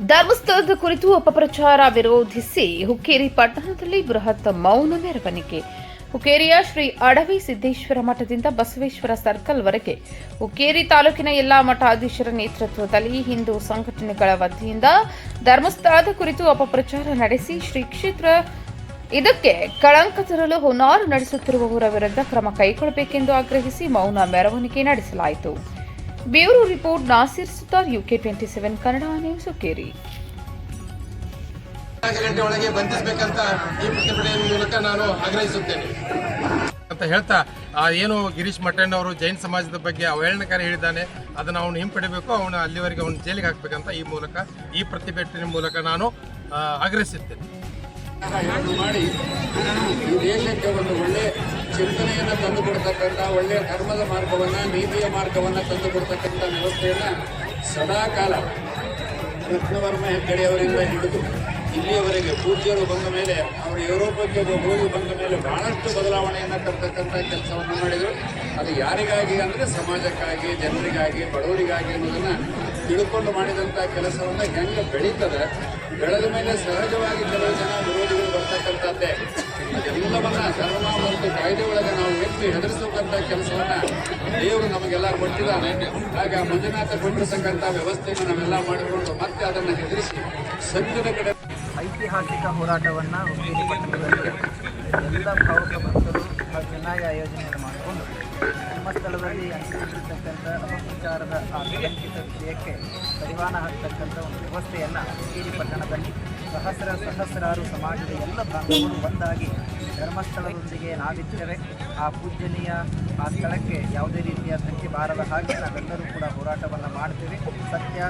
ಧರ್ಮಸ್ಥಳದ ಕುರಿತು ಅಪಪ್ರಚಾರ ವಿರೋಧಿಸಿ ಹುಕ್ಕೇರಿ ಪಟ್ಟಣದಲ್ಲಿ ಬೃಹತ್ ಮೌನ ಮೆರವಣಿಗೆ. ಹುಕ್ಕೇರಿಯ ಶ್ರೀ ಅಡವಿ ಸಿದ್ದೇಶ್ವರ ಮಠದಿಂದ ಬಸವೇಶ್ವರ ಸರ್ಕಲ್ ವರೆಗೆ ಹುಕ್ಕೇರಿ ತಾಲೂಕಿನ ಎಲ್ಲಾ ಮಠಾಧೀಶರ ನೇತೃತ್ವದಲ್ಲಿ ಹಿಂದೂ ಸಂಘಟನೆಗಳ ವತಿಯಿಂದ ಧರ್ಮಸ್ಥಳದ ಕುರಿತು ಅಪಪ್ರಚಾರ ನಡೆಸಿ ಶ್ರೀ ಕ್ಷೇತ್ರ ಇದಕ್ಕೆ ಕಳಂಕ ತರಲು ಹುನಾರು ನಡೆಸುತ್ತಿರುವವರ ವಿರುದ್ಧ ಕ್ರಮ ಕೈಗೊಳ್ಳಬೇಕೆಂದು ಆಗ್ರಹಿಸಿ ಮೌನ ಮೆರವಣಿಗೆ ನಡೆಸಲಾಯಿತು. Bureau report Nasir Sutar UK twenty seven Kannada news ಕೇರಿ. ಗಂಟೆ ಒಳಗೆ ಬಂಧಿಸಬೇಕಂತ ಈ ಪ್ರತಿಭಟನೆ ಮೂಲಕ ನಾನು ಆಗ್ರಹಿಸುತ್ತೇನೆ. ಅಂತ ಹೇಳ್ತಾ ಆ ಏನು ಗಿರೀಶ್ ಮಠಣ್ಣ ಅವರು ಜೈನ್ ಸಮಾಜದ ಬಗ್ಗೆ ಅವಹೇಳನಕಾರಿ ಹೇಳಿದ್ದಾನೆ. ಅದನ್ನು ಅವನು ಹಿಂಪಡಿಬೇಕು ಅವನು ಅಲ್ಲಿವರೆಗೆ ಅವನು ಜೈಲಿಗೆ ಹಾಕ್ಬೇಕಂತ ಈ ಮೂಲಕ ಈ ಪ್ರತಿಭಟನೆ ಮೂಲಕ ನಾನು ಆಗ್ರಹಿಸುತ್ತೇನೆ. ಮಾಡಿ ಈ ದೇಶಕ್ಕೆ ಒಂದು ಒಳ್ಳೆ ಚಿಂತನೆಯನ್ನು ತಂದುಕೊಡ್ತಕ್ಕಂಥ ಒಳ್ಳೆಯ ಧರ್ಮದ ಮಾರ್ಗವನ್ನು, ನೀತಿಯ ಮಾರ್ಗವನ್ನು ತಂದುಕೊಡ್ತಕ್ಕಂಥ ವ್ಯವಸ್ಥೆಯನ್ನು ಸದಾಕಾಲ ರತ್ನವರ್ಮ ಹೆಗ್ಗಡೆಯವರಿಂದ ಹಿಡಿದು ಇಲ್ಲಿಯವರೆಗೆ ಪೂಜ್ಯರು ಬಂದ ಮೇಲೆ, ಅವರು ಯುರೋಪಕ್ಕೆ ಹೋಗಿ ಬಂದ ಮೇಲೆ ಬಹಳಷ್ಟು ಬದಲಾವಣೆಯನ್ನು ತರ್ತಕ್ಕಂಥ ಕೆಲಸವನ್ನು ಮಾಡಿದರು. ಅದು ಯಾರಿಗಾಗಿ ಅಂದರೆ ಸಮಾಜಕ್ಕಾಗಿ, ಜನರಿಗಾಗಿ, ಬಡವರಿಗಾಗಿ ಅನ್ನೋದನ್ನು ತಿಳ್ಕೊಂಡು ಮಾಡಿದಂಥ ಕೆಲಸವನ್ನು ಹೆಂಗೆ ಬೆಳೀತದೆ ಬೆಳೆದ ಮೇಲೆ ಸಹಜವಾಗಿ ಕೆಲವು ಜನ ವಿರೋಧಿಗಳು ಬರ್ತಕ್ಕಂಥದ್ದೇ. ಎಲ್ಲವನ್ನ ಧರ್ಮ ಮತ್ತು ಕಾಯ್ದೆ ಒಳಗೆ ನಾವು ಎತ್ತಿ ಹೆದರಿಸತಕ್ಕಂಥ ಕೆಲಸವನ್ನ ದೇವರು ನಮಗೆಲ್ಲ ಕೊಟ್ಟಿದ್ದಾನೆ ಆಗ ಮಂಜುನಾಥ ಕೊಟ್ಟಿರ್ತಕ್ಕಂಥ ವ್ಯವಸ್ಥೆಯನ್ನು ನಾವೆಲ್ಲ ಮಾಡಿಕೊಂಡು ಮತ್ತೆ ಅದನ್ನು ಹೆದರಿಸಿ ಸತ್ಯದ ಕಡೆ ಐತಿಹಾಸಿಕ ಹೋರಾಟವನ್ನು ಎಲ್ಲ ಭಾವುಕ ಭಕ್ತರು ಚೆನ್ನಾಗಿ ಆಯೋಜನೆಯನ್ನು ಧರ್ಮಸ್ಥಳದಲ್ಲಿ ಅನುಸರಿಸಿರ್ತಕ್ಕಂಥ ಅಪಪ್ರಚಾರದ ಆ ಕಳಂಕಿತ ವಿಷಯಕ್ಕೆ ಪರಿವಾನ ಆಗ್ತಕ್ಕಂಥ ಒಂದು ವ್ಯವಸ್ಥೆಯನ್ನು ಹುಕ್ಕೇರಿ ಪಟ್ಟಣದಲ್ಲಿ ಸಹಸ್ರ ಸಹಸ್ರಾರು ಸಮಾಜದ ಎಲ್ಲ ಬಾಂಧವರು ಒಂದಾಗಿ ಧರ್ಮಸ್ಥಳದೊಂದಿಗೆ ನಾವಿದ್ದೇವೆ. ಆ ಪೂಜನೀಯ ಆ ಸ್ಥಳಕ್ಕೆ ಯಾವುದೇ ರೀತಿಯ ಧಕ್ಕೆ ಬಾರದ ಹಾಗೆ ನಾವೆಲ್ಲರೂ ಕೂಡ ಹೋರಾಟವನ್ನು ಮಾಡ್ತೇವೆ. ಸತ್ಯ